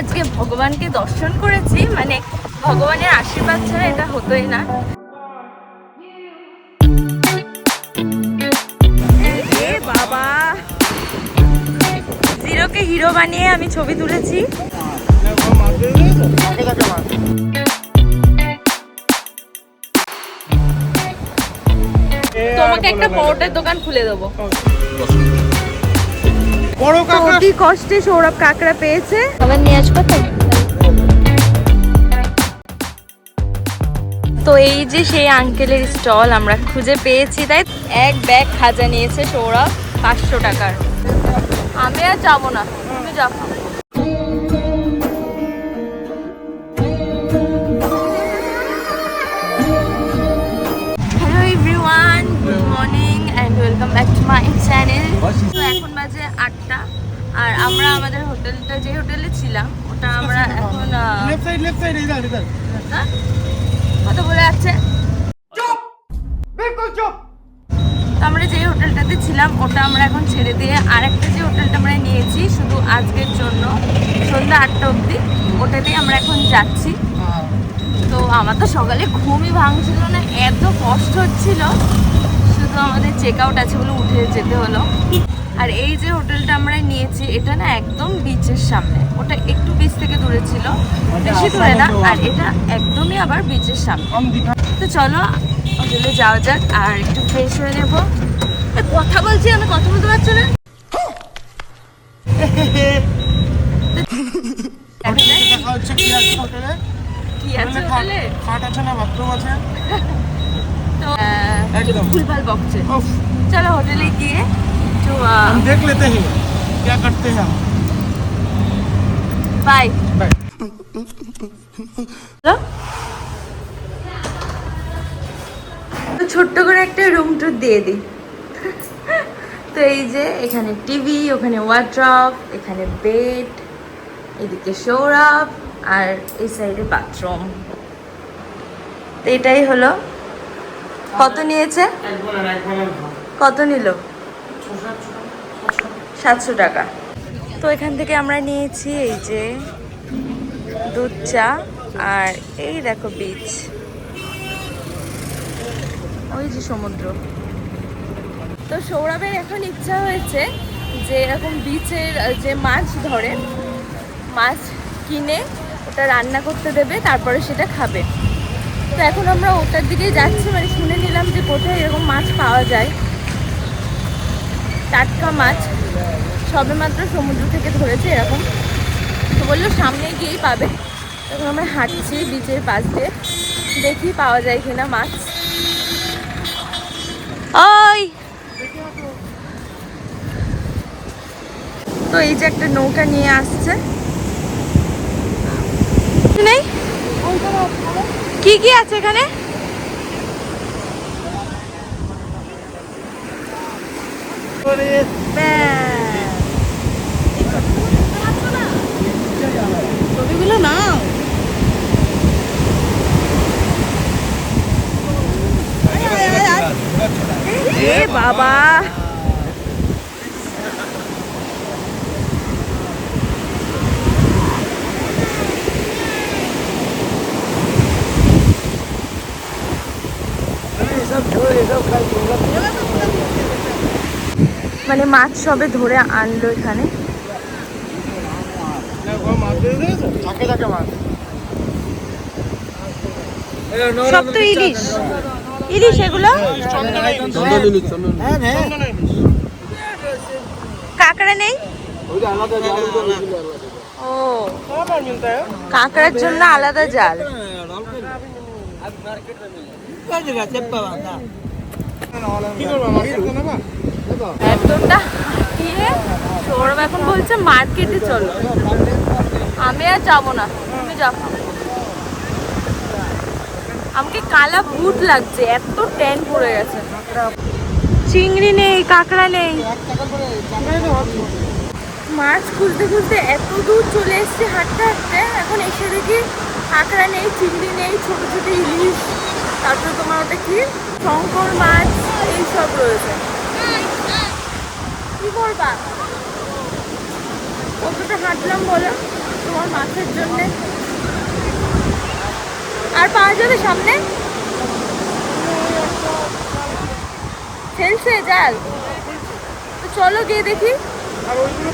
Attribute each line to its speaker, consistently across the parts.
Speaker 1: আজকে ভগবানকে দর্শন করেছি মানে ভগবানের আশীর্বাদ ছাড়া এটা হতোই না। বাবা হিরো বানিয়ে আমি ছবি তুলেছি। তোমাকে একটা পরোটার দোকান খুলে দেবো।
Speaker 2: বড়
Speaker 1: অতি কষ্টে সৌরভ কাকড়া পেয়েছে।
Speaker 3: আবার নিয়ে আসব তো
Speaker 1: তো এই যে সেই আঙ্কেলের স্টল আমরা খুঁজে পেয়েছি তাই এক ব্যাগ খাজা নিয়েছে সৌরভ পাঁচশো টাকার। আমি আর যাব না তুমি যাও। Welcome back to my channel তো এখন বাজে আটটা আর আমরা আমাদের হোটেলটা যে হোটেলে ছিলাম ওটা আমরা এখন কত বলে আছে আমরা যে হোটেলটাতে ছিলাম ওটা আমরা এখন ছেড়ে দিয়ে আরেকটা যে হোটেলটা আমরা নিয়েছি শুধু আজকের জন্য সন্ধ্যা আটটা অবধি ওটাতেই আমরা এখন যাচ্ছি। তো আমার তো সকালে ঘুমই ভাঙছিল না এত কষ্ট হচ্ছিল। তো আমাদের চেক আউট আছে বলে উঠে যেতে হলো। আর এই যে হোটেলটা আমরা নিয়েছি এটা না একদম বিচের সামনে। ওটা একটু বিচ থেকে দূরে ছিল বেশি দূরে না আর এটা একদমই আবার বিচের সামনে। তো চলো হোটেলে যাওয়া যাক আর একটু ফ্রেশ হয়ে নেব। কথা বলছি আমি কথা বলতে পারছ না।
Speaker 2: কি আছে হোটেলে? খাট আছে না বাথরুম আছে?
Speaker 1: তো আহ,
Speaker 2: একদম।
Speaker 1: ভুলভাল বকছে
Speaker 2: उफ,
Speaker 1: চলো হোটেলে গিয়ে একটু
Speaker 2: हम देख लेते हैं क्या करते हैं हम
Speaker 1: বাই
Speaker 2: Bye.
Speaker 1: তো ছোট্ট করে একটা রুম টুর দিয়ে দিই তো এই যে এখানে টিভি ওখানে ওয়ার্ড্রপ এখানে বেড এদিকে সৌরভ আর এই সাইডে বাথরুম তো এটাই হলো কত নিয়েছে? কত নিল? সাতশো টাকা। তো এখান থেকে আমরা নিয়েছি এই যে দুধ চা আর এই দেখো বিচ ওই যে সমুদ্র। তো সৌরভের এখন ইচ্ছা হয়েছে যে এরকম বিচের যে মাছ ধরে, মাছ কিনে ওটা রান্না করতে দেবে, তারপরে সেটা খাবে। তো এখন আমরা ওটার দিকেই যাচ্ছি মানে শুনে নিলাম যে কোথায় এরকম মাছ পাওয়া যায়। টাটকা মাছ, সবে মাত্র সমুদ্র থেকে ধরেছে এরকম। তো বলল সামনে গিয়েই পাবে। তখন আমরা হাঁটছি বিচের পাশ দিয়ে, দেখি পাওয়া যায় কিনা মাছ। ওই! তো এই যে একটা নৌকা নিয়ে আসছে। নেই? কি কি আছে এখানে? ছবিগুলো এ বাবা। মাছ সবে ধরে আনলো এখানে। কাঁকড়া নেই? কাঁকড়ার জন্য আলাদা জাল।
Speaker 2: কি করব
Speaker 1: এতটা এখন বলছে মার্কেটে চলো। আমি আর যাব না, তুমি যাও। আমাকে কালা লাগছে ট্যান পড়ে গেছে। চিংড়ি নেই, কাঁকড়া নেই। মাছ খুঁজতে খুঁজতে এত দূর চলে এসেছি হাঁটতে হাঁটতে, এখন এসে দেখি কাঁকড়া নেই, চিংড়ি নেই, ছোট ছোট ইলিশ, তারপরে তোমার ওটা কি? শঙ্কর মাছ, এইসব রয়েছে। করবা কতটা হাঁটলাম বলো? তোমার মাছের জন্য। আর পাওয়া যাবে সামনে? ফেলছে জাল। তো চলো গিয়ে দেখি।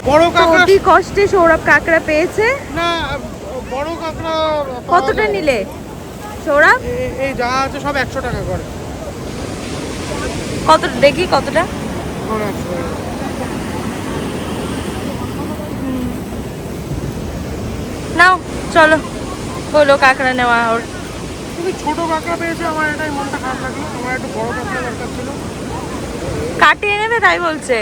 Speaker 2: বড় কাঁকড়া
Speaker 1: অতি কষ্টে সৌরভ কাঁকড়া পেয়েছে।
Speaker 2: না বড় কাঁকড়া
Speaker 1: কতটা নিলে? সৌরভ?
Speaker 2: এই যা আছে সব একশো টাকা করে।
Speaker 1: কত দেখি কতটা
Speaker 2: সব 100 টাকা।
Speaker 1: নাও চলো। হলো কাঁকড়া নেওয়া ওর।
Speaker 2: তুমি ছোট কাঁকড়া পেয়েছ আমার এটাই মনটা খারাপ লাগল। আমার একটু বড় কাঁকড়া দরকার ছিল।
Speaker 1: কাটিয়ে নেবে তাই বলছে।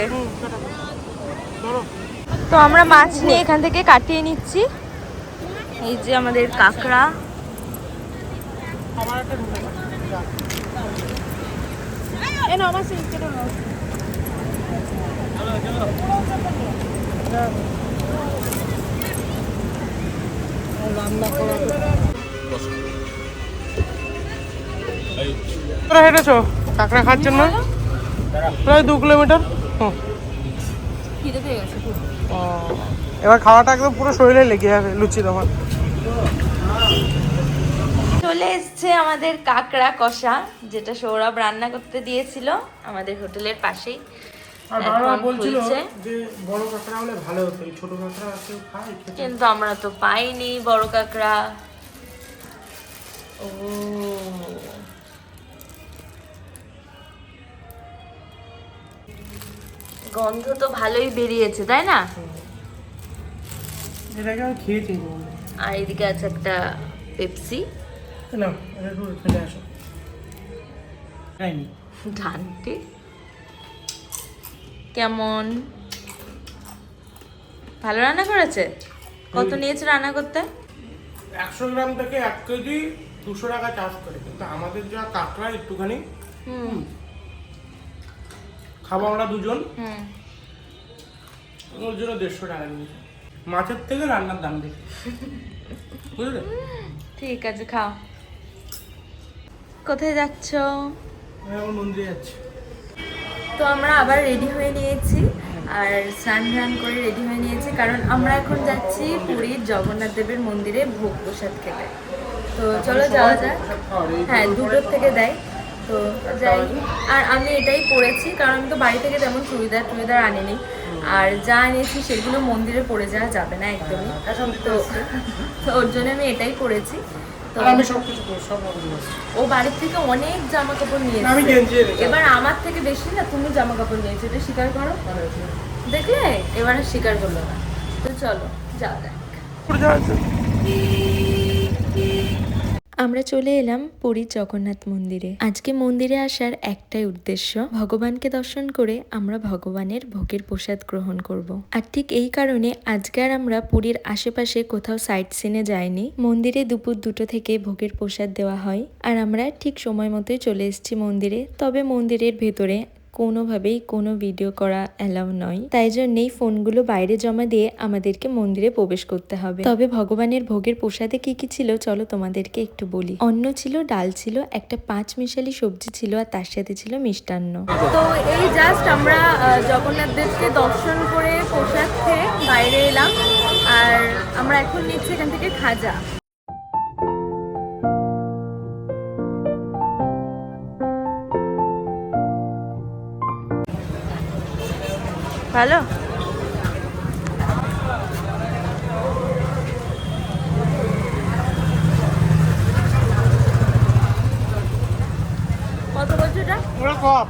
Speaker 1: তো আমরা মাছ নিয়ে এখান থেকে কাটিয়ে নিচ্ছি। এই যে আমাদের কাঁকড়া।
Speaker 2: আমার একটা ঢুকে গেছে। যা।
Speaker 1: এনো আমার সিল কেটে নাও
Speaker 2: রান্না করা তোরা হেঁটেছো? কাঁকড়া খাওয়ার জন্য? প্রায় দু কিলোমিটার? হুম। এবার খাওয়াটা একদম পুরো শরীরে লেগে যাবে, লুচি তখন।
Speaker 1: চলে এসছে আমাদের কাঁকড়া কষা, যেটা সৌরভ রান্না করতে দিয়েছিল আমাদের হোটেলের পাশেই।
Speaker 2: আর বাবা বলছিল যে বড় কাঁকড়া হলে ভালো হতো এই ছোট কাঁকড়া কেউ খায়
Speaker 1: কিন্তু আমরা তো পাইনি বড় কাঁকড়া। ও। গন্ধ তো ভালোই বেরিয়েছে তাই না?
Speaker 2: এটাকে আমি খেয়েছি
Speaker 1: আর এদিকে আছে একটা পেপসি।
Speaker 2: না এটা একটু ফেলে আসো। খাইনি।
Speaker 1: ডানটি কেমন? ভালো রান্না করেছে? কত নিয়েছে রান্না করতে?
Speaker 2: একশো গ্রাম থেকে এক কেজি দুশো টাকা চার্জ করে। কিন্তু আমাদের যা কাঁকড়া একটুখানি
Speaker 1: হুম।
Speaker 2: খাব আমরা দুজন। ওর জন্য দেড়শো টাকা নিয়েছে। মাছের থেকে রান্নার দাম বেশি। বুঝলে?
Speaker 1: ঠিক আছে খাও। কোথায় যাচ্ছ?
Speaker 2: মন্দিরে যাচ্ছি।
Speaker 1: তো আমরা আবার রেডি হয়ে নিয়েছি। আর স্নান ধান করে রেডি হয়ে নিয়েছি কারণ আমরা এখন যাচ্ছি পুরীর জগন্নাথ দেবের মন্দিরে ভোগ প্রসাদ খেতে। তো চলো যাওয়া যাক। হ্যাঁ দুটোর থেকে দেয়। তো যাই। আর আমি এটাই পড়েছি কারণ আমি তো বাড়ি থেকে তেমন চুড়িদার টুড়িদার আনিনি। আর যা এনেছি সেগুলো মন্দিরে পড়ে যাওয়া যাবে না একদমই। তো তো ওর জন্য আমি এটাই
Speaker 2: আর আমি সবকিছু সব
Speaker 1: ও বাড়ির থেকে অনেক জামা কাপড় নিয়ে
Speaker 2: আমি গেঞ্জি
Speaker 1: এবার আমার থেকে বেশি না তুমি জামা কাপড় নিয়েছো এটা স্বীকার করো? দেখলে? এবার স্বীকার করল না। তো চলো যাও
Speaker 2: আছে।
Speaker 3: আমরা চলে এলাম পুরীর জগন্নাথ মন্দিরে। আজকে মন্দিরে আসার একটাই উদ্দেশ্য, ভগবানকে দর্শন করে আমরা ভগবানের ভোগের প্রসাদ গ্রহণ করব। আর ঠিক এই কারণে আজকে আর আমরা পুরীর আশেপাশে কোথাও সাইট সিনে যাইনি। মন্দিরে দুপুর দুটো থেকে ভোগের প্রসাদ দেওয়া হয়। আর আমরা ঠিক সময় মতোই চলে এসেছি মন্দিরে। তবে মন্দিরের ভেতরে কোনোভাবেই কোনো ভিডিও করা অ্যালাউ নয়। তাই জন্যেই ফোনগুলো বাইরে জমা দিয়ে আমাদেরকে মন্দিরে প্রবেশ করতে হবে। তবে ভগবানের ভোগের প্রসাদে কি কি ছিল চলো তোমাদেরকে একটু বলি। অন্ন ছিল, ডাল ছিল, একটা পাঁচ মিশালি সবজি ছিল আর তার সাথে ছিল মিষ্টান্ন।
Speaker 1: তো এই জাস্ট আমরা জগন্নাথ দেবকে দর্শন করে প্রসাদ খেয়ে বাইরে এলাম। আর আমরা এখন নিচ্ছি এখান থেকে খাজা। ভালো? কত বলছো এটা?
Speaker 2: ওরা কপ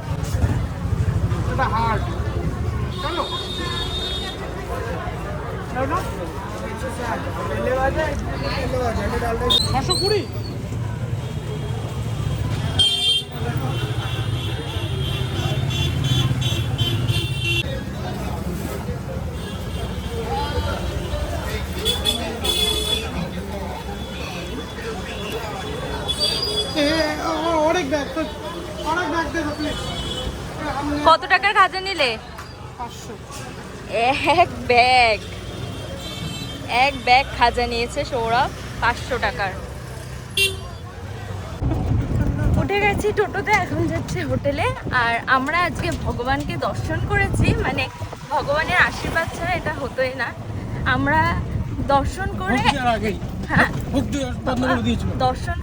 Speaker 1: খাজা নিলে? এক ব্যাগ। এক ব্যাগ খাজা নিয়েছে সৌরভ পাঁচশো টাকার। উঠে গেছি টোটোতে এখন যাচ্ছে হোটেলে। আর আমরা আজকে ভগবানকে দর্শন করেছি। মানে ভগবানের আশীর্বাদ ছাড়া এটা হতোই না। আমরা দর্শন করে হ্যাঁ। দর্শন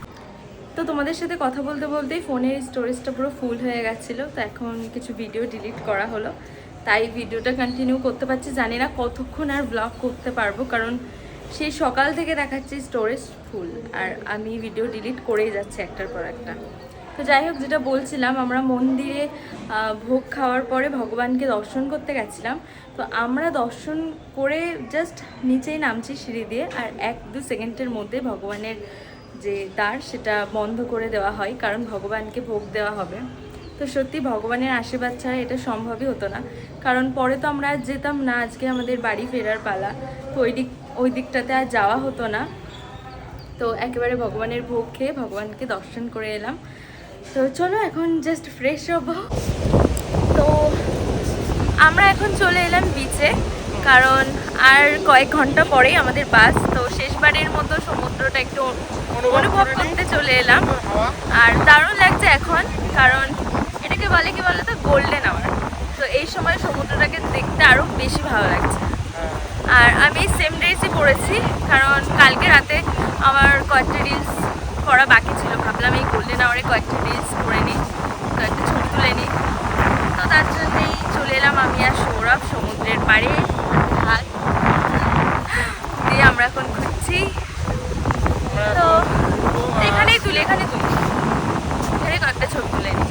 Speaker 1: তো তোমাদের সাথে কথা বলতে বলতেই ফোনের স্টোরেজটা পুরো ফুল হয়ে গেছিল, তো এখন কিছু ভিডিও ডিলিট করা হলো। তাই ভিডিওটা কন্টিনিউ করতে পারছি। জানি না কতক্ষণ আর ব্লগ করতে পারব, কারণ সেই সকাল থেকে দেখাচ্ছি স্টোরেজ ফুল আর আমি ভিডিও ডিলিট করেই যাচ্ছি একটার পর একটা। তো যাই হোক, যেটা বলছিলাম, আমরা মন্দিরে ভোগ খাওয়ার পরে ভগবানকে দর্শন করতে গেছিলাম। তো আমরা দর্শন করে জাস্ট নিচেই নামছি সিঁড়ি দিয়ে, আর এক দু সেকেন্ডের মধ্যে ভগবানের যে দ্বার সেটা বন্ধ করে দেওয়া হয়, কারণ ভগবানকে ভোগ দেওয়া হবে। তো সত্যি ভগবানের আশীর্বাদ ছাড়া এটা সম্ভবই হতো না। কারণ পরে তো আমরা আর যেতাম না, আজকে আমাদের বাড়ি ফেরার পালা। তো ওই দিক, ওই দিকটাতে আর যাওয়া হতো না। তো একেবারে ভগবানের ভোগ খেয়ে ভগবানকে দর্শন করে এলাম। তো চলো এখন জাস্ট ফ্রেশ হব। তো আমরা এখন চলে এলাম বিচে কারণ আর কয়েক ঘণ্টা পরেই আমাদের বাস শেষবারের মতো সমুদ্রটা একটু অনুভব করতে চলে এলাম। আর দারুণ লাগছে এখন কারণ এটাকে বলে কি বলে তো গোল্ডেন আওয়ার তো এই সময় সমুদ্রটাকে দেখতে আরও বেশি ভালো লাগছে। আর আমি সেম ড্রেসই পরেছি কারণ কালকে রাতে আমার কয়েকটা রিলস করা বাকি ছিল। ভাবলাম এই গোল্ডেন আওয়ারে কয়েকটা রিলস করে নিই কয়েকটা ছবি তুলে নিই। তো তার জন্যই চলে এলাম আমি আর সৌরভ সমুদ্রের পাড়ে। হাত দিয়ে আমরা এখন ঘুরছি তো এখানেই তুলি এখানে তুলি। এখানে কয়েকটা ছবি তুলে নিই।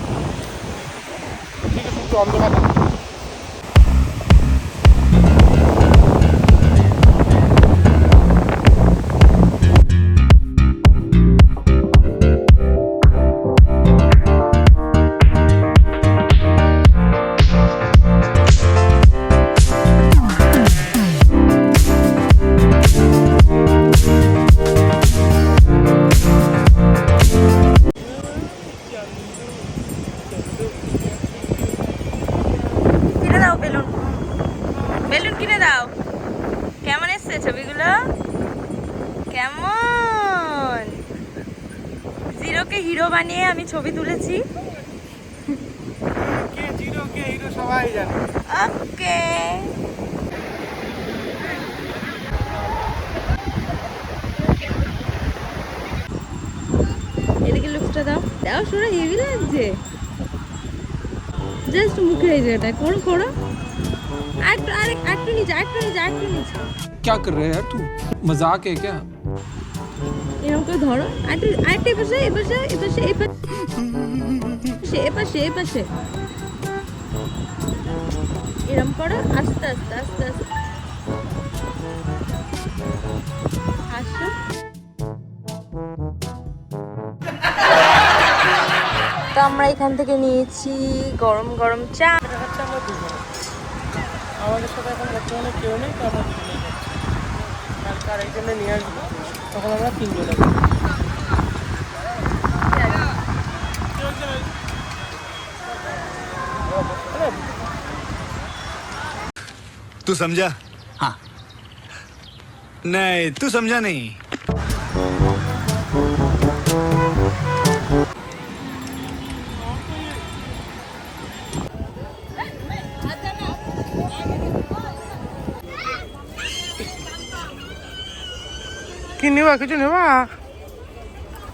Speaker 1: ছবি তুলেছি
Speaker 2: কে জিরো কে হিরো সবাই জানে
Speaker 1: ওকে এদিকে লুকসটা দাও দাও শুনে হেভি লাগছে জাস্ট মুখে এই জায়গাটা করো করো আরেকটু আরেক আরেকটু নিচে আরেকটু নিচে আরেকটু নিচে
Speaker 4: क्या कर रहा है यार तू मजाक है क्या
Speaker 1: এরকম করে ধরো। এপাশে এপাশে এপাশে এপাশে। এপাশে এপাশে। এরম করো, আস্তে আস্তে আস্তে আস্তে। আসো। তো আমরা এখান থেকে নিয়েছি গরম গরম চা।
Speaker 2: আমাদের সাথে এখন বর্তমানে কেউ নেই যাচ্ছি। কালকে আরেকজনে নিয়ে আসব? তখন আমরা তিনজনে যাবো। কেউ একজন আরে,
Speaker 5: तू समझा हाँ नहीं तू समझा नहीं
Speaker 2: নেবা কিছু নেবা?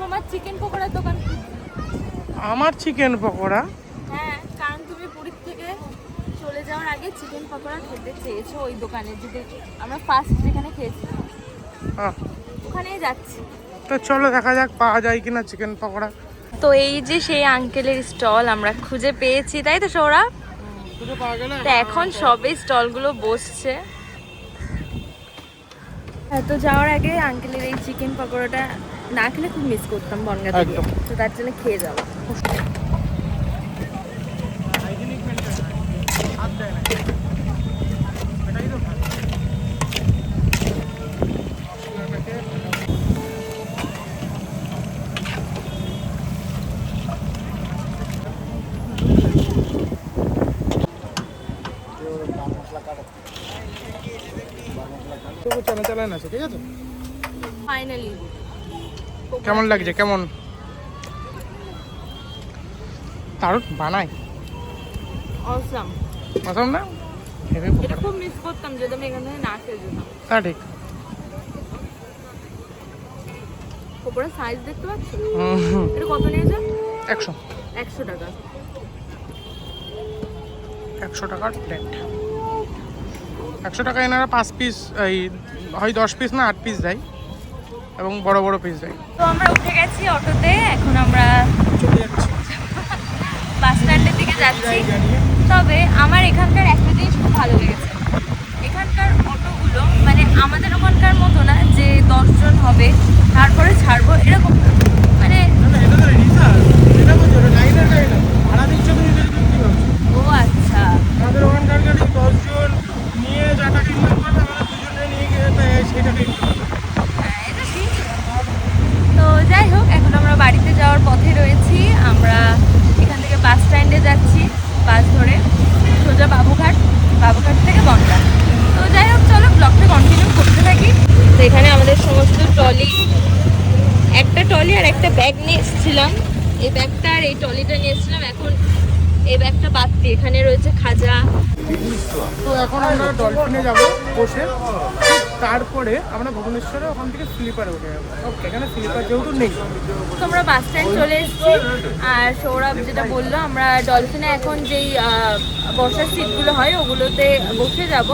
Speaker 1: তোমার চিকেন পকোড়ার দোকান
Speaker 2: আমার চিকেন পকোড়া?
Speaker 1: হ্যাঁ কারণ তুমি পুরীর থেকে চলে যাওয়ার আগে চিকেন পকোড়া খেতে চেয়েছো ওই দোকানে যদি আমরা ফার্স্ট যেখানে খেয়েছি। ওখানেই যাচ্ছি।
Speaker 2: তো চলো দেখা যাক পাওয়া যায় কিনা চিকেন পকোড়া।
Speaker 1: তো এই যে সেই আঙ্কেলের স্টল আমরা খুঁজে পেয়েছি তাই তো সৌরভ?
Speaker 2: খুঁজে পাওয়া গেলে
Speaker 1: তো এখন সবে স্টলগুলো বসছে। তো যাওয়ার আগে আঙ্কেলের এই চিকেন পকোড়াটা না খেলে খুব মিস করতাম বনগা থেকে। তো তার জন্য খেয়ে যাব
Speaker 2: হাইজিনিক মেনটেন হাত দেয় না এটাই তো ভালো তবু চালা চালায় না ঠিক আছে?
Speaker 1: ফাইনালি
Speaker 2: কেমন লাগছে? কেমন? দারুণ বানায়?
Speaker 1: অসাম
Speaker 2: অসম না?
Speaker 1: এটা খুব মিস করতাম যদি আমি এখান থেকে না খেয়ে যেতাম।
Speaker 2: তা ঠিক।
Speaker 1: সাইজ দেখতে পাচ্ছ? এটা কত নিয়েছে?
Speaker 2: একশো।
Speaker 1: একশো টাকা।
Speaker 2: একশো টাকার প্লেট একশো টাকা এনারা পাঁচ পিস এই, হয় দশ পিস না, আট পিস দেয় এবং বড় বড় পিস দেয়।
Speaker 1: তো আমরা উঠে গেছি অটোতে, এখন আমরা
Speaker 2: চলে যাচ্ছি
Speaker 1: বাস স্ট্যান্ডের দিকে যাচ্ছি। তবে আমার এখানকার একটা জিনিস খুব ভালো লেগেছে এখানকার অটোগুলো মানে আমাদের ওখানকার মতো না যে দশজন হবে তারপরে ছাড়বো এরকম না। মানে
Speaker 2: এটা তো রিজার্ভ এটা বলছো লাইনের গাড়ি না ভাড়া দিচ্ছ তুমি যদি তুমি কি ভাবছ
Speaker 1: ও আচ্ছা
Speaker 2: আমাদের ওখানকার গাড়ি দশজন নিয়ে যা টাকা ইনকাম করবে আমরা দুজনে নিয়ে গিয়ে তো সেই টাকা income করব।
Speaker 1: হ্যাঁ, এটা ঠিক তো যাই হোক এখন আমরা বাড়িতে যাওয়ার পথে রয়েছি আমরা এখান থেকে বাস স্ট্যান্ডে যাচ্ছি বাস ধরে সোজা বাবুঘাট বাবুঘাট থেকে বনগা তো যাই হোক চলো ব্লগটা কন্টিনিউ করতে থাকি তো এখানে আমাদের সমস্ত ট্রলি একটা ট্রলি আর একটা ব্যাগ নিয়ে এসেছিলাম এই ব্যাগটা আর এই ট্রলিটা এখন এই ব্যাগটা বাদ দিয়ে এখানে রয়েছে খাজা।
Speaker 2: তো এখন আমরা ডলফিনে যাব বসে। তারপরে আমরা ভুবনেশ্বরে ওখান থেকে স্লিপারে উঠে যাব। এখানে স্লিপার যেহেতু নেই।
Speaker 1: তো আমরা বাস স্ট্যান্ড চলে এসেছি। আর সৌরভ যেটা বলল আমরা ডলফিনে এখন যেই বসার সিটগুলো হয় ওগুলোতে বসে যাব।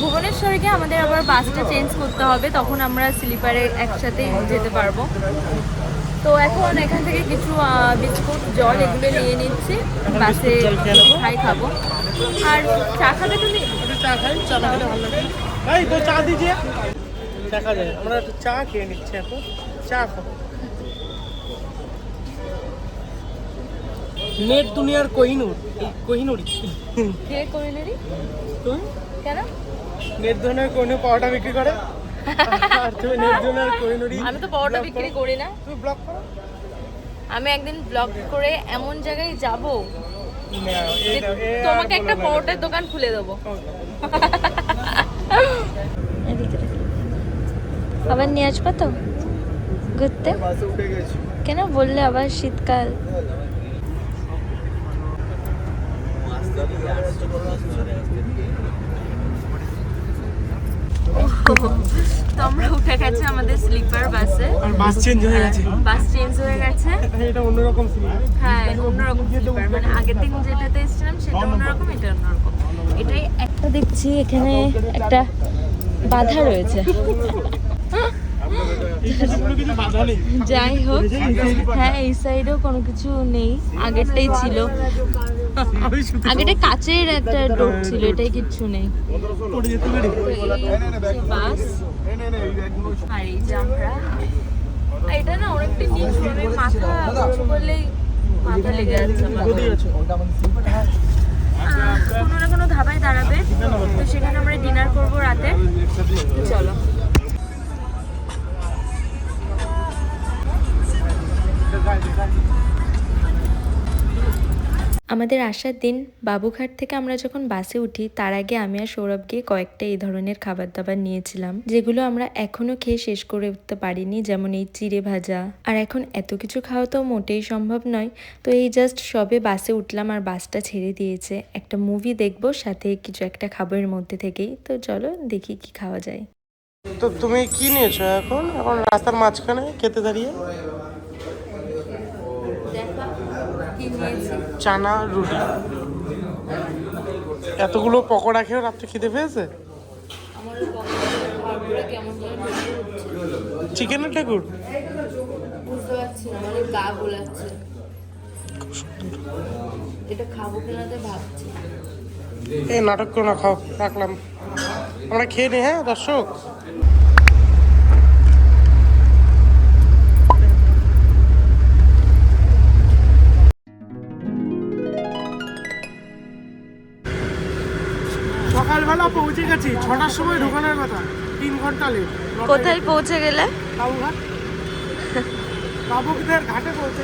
Speaker 1: ভুবনেশ্বরে গিয়ে আমাদের আবার বাসটা চেঞ্জ করতে হবে তখন আমরা স্লিপারে একসাথে যেতে পারব। তো এখন এখান থেকে কিছু বিস্কুট জল এগুলো নিয়ে নিচ্ছি। বাসে খাই খাব। আর চা খাবে তুমি?
Speaker 2: চা খাই চা ভালো লাগে এই তো চা দিজিয়ে চা খাওয়া যায় আমরা একটু চা খেয়ে নিচ্ছি এখন। চা খাব। নেট দুনিয়ার কোহিনুর এই কোহিনুর
Speaker 1: কে
Speaker 2: তুমি?
Speaker 1: কেন?
Speaker 2: নেট দুনিয়ার কোহিনুর পাওয়াটা বিক্রি করে।
Speaker 1: আমি তো পাওয়াটা বিক্রি করি না। আমি একদিন ব্লগ করে এমন জায়গায় যাব তোমাকে একটা পরোটার দোকান খুলে দেবো।
Speaker 3: আবার নিয়ে আসব তো? ঘুরতে? কেন? বললে আবার শীতকাল।
Speaker 1: তো আমরা উঠে গেছে আমাদের স্লিপার বাসে
Speaker 2: আর বাস চেঞ্জ হয়ে গেছে।
Speaker 1: বাস চেঞ্জ হয়ে গেছে।
Speaker 2: এটা অন্যরকম ছিল
Speaker 1: হ্যাঁ অন্যরকম স্লিপার মানে আগের দিন যেটাতে এসেছিলাম সেটা অন্যরকম এটা অন্যরকম। এটাই
Speaker 3: একটা দেখছি এখানে একটা বাধা রয়েছে।
Speaker 1: যাই হোক হ্যাঁ এই সাইডেও কোনো কিছু নেই। আগেরটাই ছিল। আগেটা কাচের একটা ডোর ছিল এটাই কিচ্ছু নেই। বাস। আর এই এটা না অনেকটা নিচু আমি মাথা উঁচু করলেই মাথা লেগে যাচ্ছে কোনো না কোনো ধাবায় দাঁড়াবে। তো সেখানে আমরা ডিনার করব রাতে। চলো।
Speaker 3: আমাদের আসার দিন বাবুঘাট থেকে আমরা যখন বাসে উঠি, তার আগে আমি আর সৌরভ গিয়ে কয়েকটা এই ধরনের খাবার দাবার নিয়েছিলাম, যেগুলো আমরা এখনও খেয়ে শেষ করে উঠতে পারিনি, যেমন এই চিড়ে ভাজা। আর এখন এত কিছু খাওয়া তো মোটেই সম্ভব নয়। তো এই জাস্ট সবে বাসে উঠলাম আর বাসটা ছেড়ে দিয়েছে। একটা মুভি দেখব, সাথে কিছু একটা খাবারের মধ্যে থেকেই। তো চলো দেখি কি খাওয়া যায়।
Speaker 2: তো তুমি কি নিয়েছো এখন? এখন রাস্তার মাঝখানে খেতে দাঁড়িয়ে?
Speaker 1: কি নিয়েছি
Speaker 2: চানা রুটি। এতগুলো পকোড়া খেয়েও রাত্রে খেতে পেয়েছে। চিকেনের ঠাকুর?
Speaker 1: বুঝতে পারছি না মানে এটা খাব কিনাতে ভাবছি
Speaker 2: এই নাটক করো না, খাও, রাখলাম। আমরা খেয়ে নি হ্যাঁ দর্শক? সকালবেলা পৌঁছে গেছি। ছটার সময় ঢোকানোর কথা। তিন ঘণ্টা লেট
Speaker 1: কোথায় পৌঁছে গেলে?
Speaker 2: বাবুঘাট। বাবুকদের ঘাটে পৌঁছে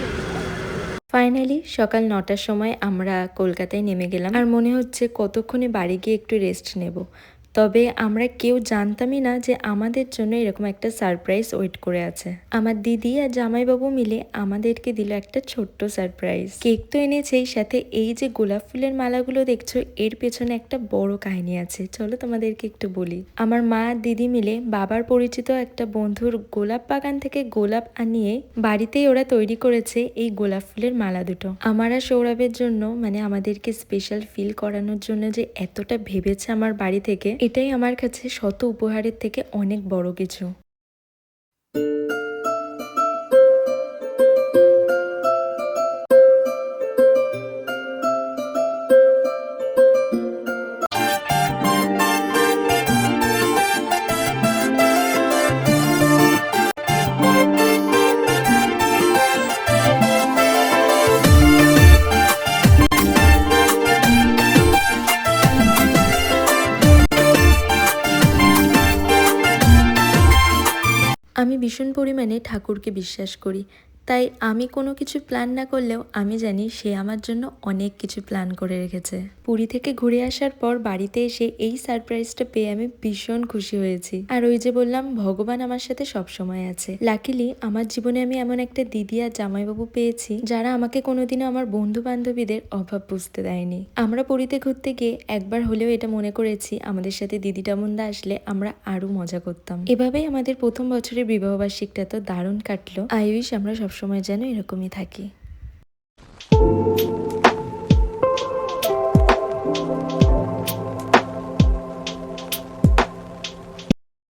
Speaker 3: ফাইনালি সকাল নটার সময় আমরা কলকাতায় নেমে গেলাম। আর মনে হচ্ছে কতক্ষণে বাড়ি গিয়ে একটু রেস্ট নেব। তবে আমরা কেউ জানতামই না যে আমাদের জন্য এরকম একটা সারপ্রাইজ ওয়েট করে আছে। আমার দিদি আর জামাইবাবু মিলে আমাদেরকে দিল একটা ছোট্ট সারপ্রাইজ। কেক তো এনেছেই, সাথে এই যে গোলাপ ফুলের মালাগুলো দেখছ, এর পেছনে একটা বড় কাহিনী আছে। চলো তোমাদেরকে একটু বলি। আমার মা দিদি মিলে বাবার পরিচিত একটা বন্ধুর গোলাপ বাগান থেকে গোলাপ আনিয়ে বাড়িতেই ওরা তৈরি করেছে এই গোলাপ ফুলের মালা দুটো। আমার সৌরভের জন্য মানে আমাদেরকে স্পেশাল ফিল করানোর জন্য যে এতটা ভেবেছে আমার বাড়ি থেকে এটাই আমার কাছে শত উপহারের থেকে অনেক বড় কিছু। পরিমাণে ঠাকুরকে বিশ্বাস করি। তাই আমি কোনো কিছু প্ল্যান না করলেও আমি জানি সে আমার জন্য অনেক কিছু প্ল্যান করে রেখেছে। পুরী থেকে ঘুরে আসার পর বাড়িতে এসে এই সারপ্রাইজটা পেয়ে আমি ভীষণ খুশি হয়েছি। আর ওই যে বললাম, ভগবান আমার সাথে সব সময় আছে। লাকিলি আমার জীবনে আমি এমন একটা দিদি আর জামাইবাবু পেয়েছি, যারা আমাকে কোনোদিনও আমার বন্ধু বান্ধবীদের অভাব বুঝতে দেয়নি। আমরা পুরীতে ঘুরতে গিয়ে একবার হলেও এটা মনে করেছি, আমাদের সাথে দিদি টামুন্দা আসলে আমরা আরও মজা করতাম। এভাবেই আমাদের প্রথম বছরের বিবাহবার্ষিকটা তো দারুণ কাটলো। আই উইশ আমরা সবসময় যেন এরকমই থাকি।